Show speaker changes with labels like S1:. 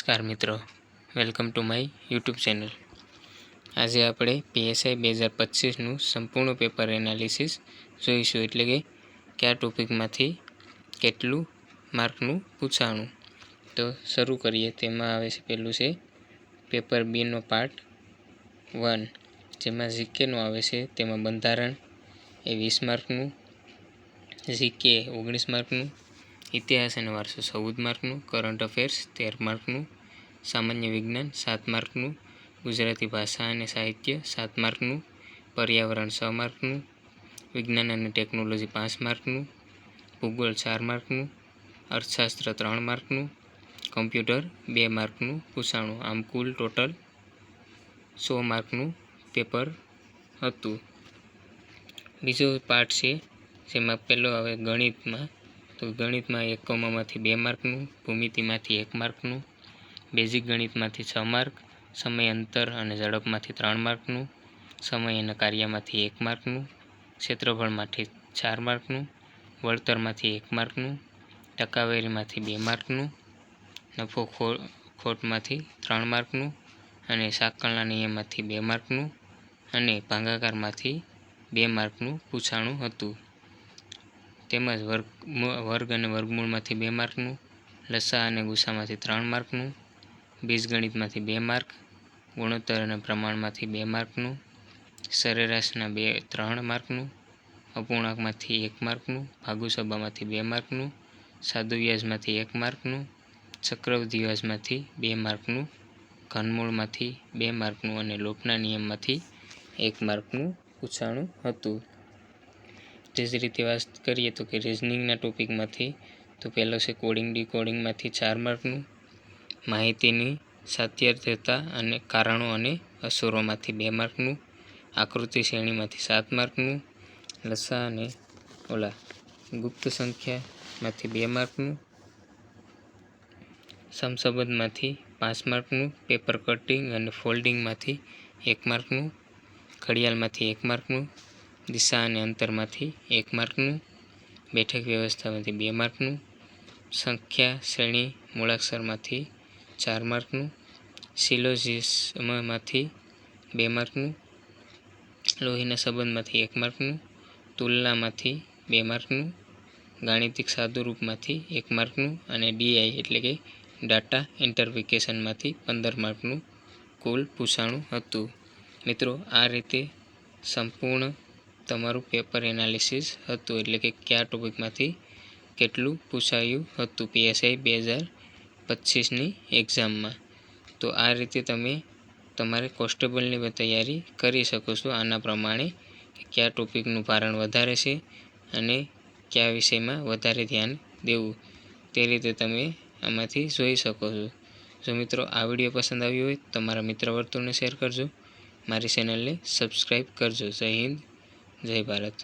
S1: નમસ્કાર મિત્રો. Welcome to my YouTube channel. આજે આપણે પીએસઆઈ બે હજાર પચીસનું સંપૂર્ણ પેપર એનાલિસિસ જોઈશું. એટલે કે કયા ટોપિકમાંથી કેટલું માર્કનું પૂછાણું. તો શરૂ કરીએ. તેમાં આવે છે પહેલું છે પેપર બીનો પાર્ટ વન. જેમાં જીકેનું આવે છે. તેમાં બંધારણ એ વીસ માર્કનું જીકે ઓગણીસ માર્કનું ઇતિહાસ અને વારસો ચૌદ માર્કનું કરંટ અફેર્સ તેર માર્કનું, સામાન્ય વિજ્ઞાન સાત માર્કનું, ગુજરાતી ભાષા અને સાહિત્ય સાત માર્કનું, પર્યાવરણ છ માર્કનું, વિજ્ઞાન અને ટેકનોલોજી પાંચ માર્કનું, ભૂગોળ ચાર માર્કનું, અર્થશાસ્ત્ર ત્રણ માર્કનું કમ્પ્યુટર બે માર્કનું, પૂછાણું આમ કુલ ટોટલ સો માર્કનું પેપર હતું. બીજો પાર્ટ છે જેમાં પહેલો આવે ગણિતમાં. તો ગણિતમાં એકમોમાંથી બે માર્કનું, ભૂમિતિમાંથી એક માર્કનું, બેઝિક ગણિતમાંથી છ માર્ક, સમય, અંતર અને ઝડપમાંથી ત્રણ માર્કનું, સમય અને કાર્યમાંથી એક માર્કનું, ક્ષેત્રફળમાંથી ચાર માર્કનું, વળતરમાંથી એક માર્કનું, ટકાવારીમાંથી બે માર્કનું, નફો ખોટમાંથી ત્રણ માર્કનું અને સાકળના નિયમમાંથી બે માર્કનું અને ભાંગાકારમાંથી બે માર્કનું પૂછાણું હતું. તેમજ વર્ગ વર્ગ અને વર્ગમૂળમાંથી બે માર્કનું, લસા અને ગુસામાંથી ત્રણ માર્કનું, બીજગણિતમાંથી બે માર્ક, ગુણોત્તર અને પ્રમાણમાંથી બે માર્કનું, સરેરાશના બે, ત્રણ માર્કનું, અપૂર્ણાંકમાંથી એક માર્કનું, ભાગુસભામાંથી બે માર્કનું સાદુ વ્યાજમાંથી એક માર્કનું ચક્રવૃદ્ધિ વ્યાજમાંથી બે માર્કનું, ઘનમૂળમાંથી બે માર્કનું અને લોપના નિયમમાંથી એક માર્કનું પૂછાણું હતું. તે જ રીતે વાત કરીએ તો કે રિઝનિંગના ટોપિકમાંથી તો પહેલો છે કોડિંગ ડીકોડિંગમાંથી ચાર માર્કનું માહિતીની સાત્યાર્થતા અને કારણો અને અસરોમાંથી બે માર્કનું આકૃતિ શ્રેણીમાંથી સાત માર્કનું લસા અને ઓલા ગુપ્ત સંખ્યામાંથી બે માર્કનું સમસંબંધમાંથી પાંચ માર્કનું પેપર કટિંગ અને ફોલ્ડિંગમાંથી એક માર્કનું ઘડિયાળમાંથી એક માર્કનું દિશા અને અંતરમાંથી એક માર્કનું, બેઠક વ્યવસ્થામાંથી બે માર્કનું, સંખ્યા શ્રેણી મૂળાક્ષરમાંથી ચાર માર્કનું સિલોજિસમાંથી બે માર્કનું, લોહીના સંબંધમાંથી એક માર્કનું, તુલનામાંથી બે માર્કનું, ગાણિતિક સાદુરૂપમાંથી એક માર્કનું અને ડીઆઈ એટલે કે ડાટા ઇન્ટરફિકેશનમાંથી પંદર માર્કનું કુલ પૂછાણું હતું. મિત્રો, આ રીતે સંપૂર્ણ તમારું પેપર એનાલિસિસ હતું, એટલે કે કયા ટોપિકમાંથી કેટલું પૂછાયું હતું પીએસઆઈ બે હજાર પચીસની એક્ઝામમાં તો આ રીતે તમે તમારે કોન્સ્ટેબલની તૈયારી કરી શકો છો આના પ્રમાણે કયા ટોપિકનું ભારણ વધારે છે અને કયા વિષયમાં વધારે ધ્યાન દેવું. તે રીતે તમે આમાંથી જોઈ શકો છો. જો મિત્રો આ વીડિયો પસંદ આવ્યો હોય તમારા મિત્ર વર્તુળને શેર કરજો. મારી ચેનલને સબસ્ક્રાઈબ કરજો. જય હિન્દ. જય ભારત.